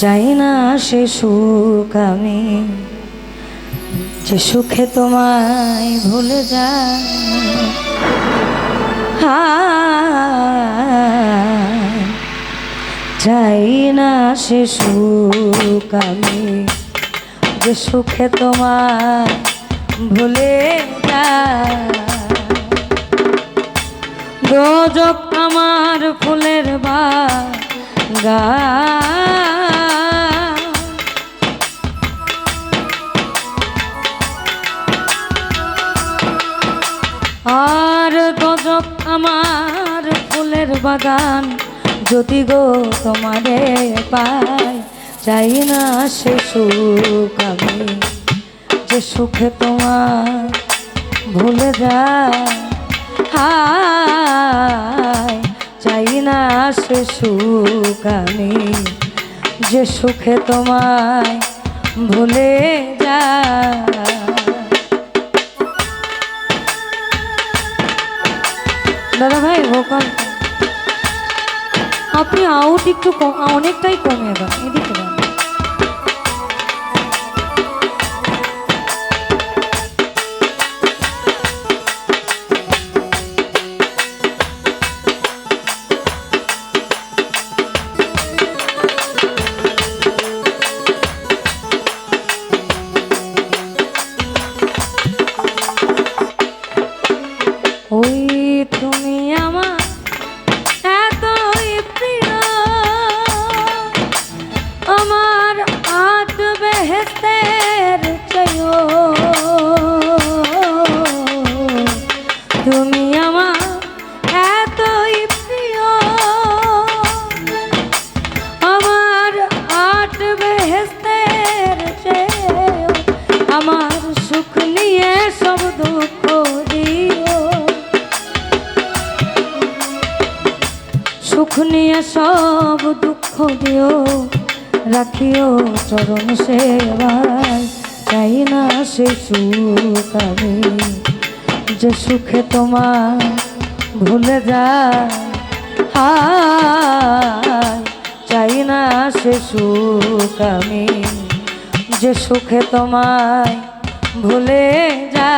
চাই না সে সুখ আমি। যে সুখে তোমায় ভুলে যায় চাই না সে সুখ আমি। যে সুখে তোমায় ভুলে যায় রোজক আমার ফুলের বাগা আর বাগান। যদি গো তোমারে পাই চাই না সে সুখ আমি। যে সুখে তোমার ভুলে যায় চাই না সে সুখ আমি। যে সুখে তোমায় ভুলে একটু অনেকটাই কমে এবার। এদিকে সুখ নিয়ে সব দুঃখ দিও। সুখ নিয়ে সব দুঃখ দিও। রাখিও চরণ সেবায়। চাই না সে সুখ আমি। যে সুখে তোমার ভুলে যায়। চাই না সে সুখ আমি। যে সুখে তোমায় ভুলে যায়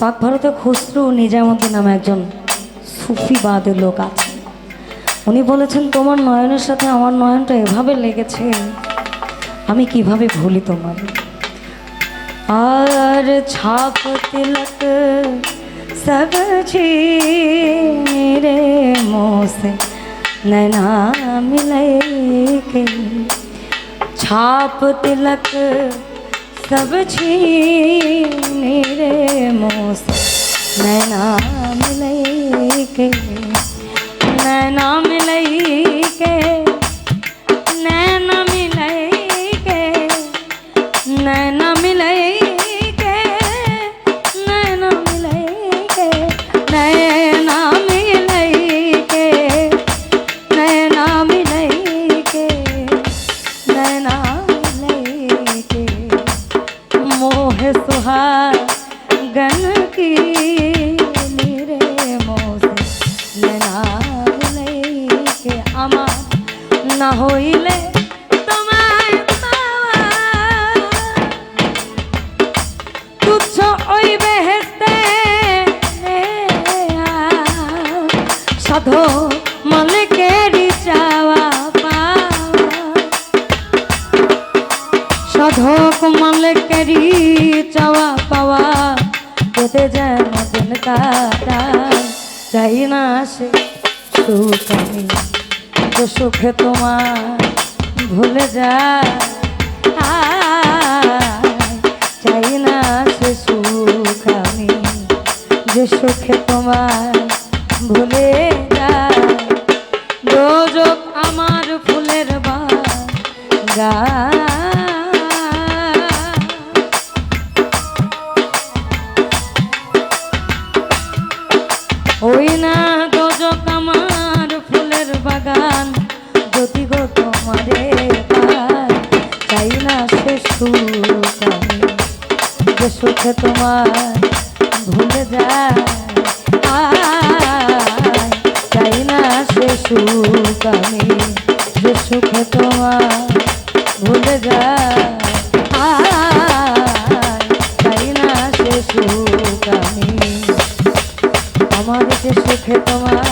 পাক ভারতে খসরু নিজামুদ্দিন নামে একজন সুফিবাদের লোক আছে। উনি বলেছেন, তোমার নয়নের সাথে আমার নয়নটা এভাবে লেগেছে, আমি কীভাবে ভুলি তোমার? আর ছাপ তিলক সব রে মোসে से মিলাই ছাপ তিলক सब छीने रे मोस। नैना मिलई के नैना मिलई के सुहागन की मेरे मोह से नैनाब नहीं के अमा ना होइले সাধো মালিকেরই চাওয়া পাওয়া সাধক মালিকেরই পাওয়া যেতে যেন দিন কাটায় চাই না সে সুখ আমি সুখে তোমার ভুলে যায়। সুখে তোমার ভুলে যায়। চাই না সে সুখ আমি যে সুখে তোমার ভুলে যায়। না সে সুখ আমি, আমার যে সুখে তোমার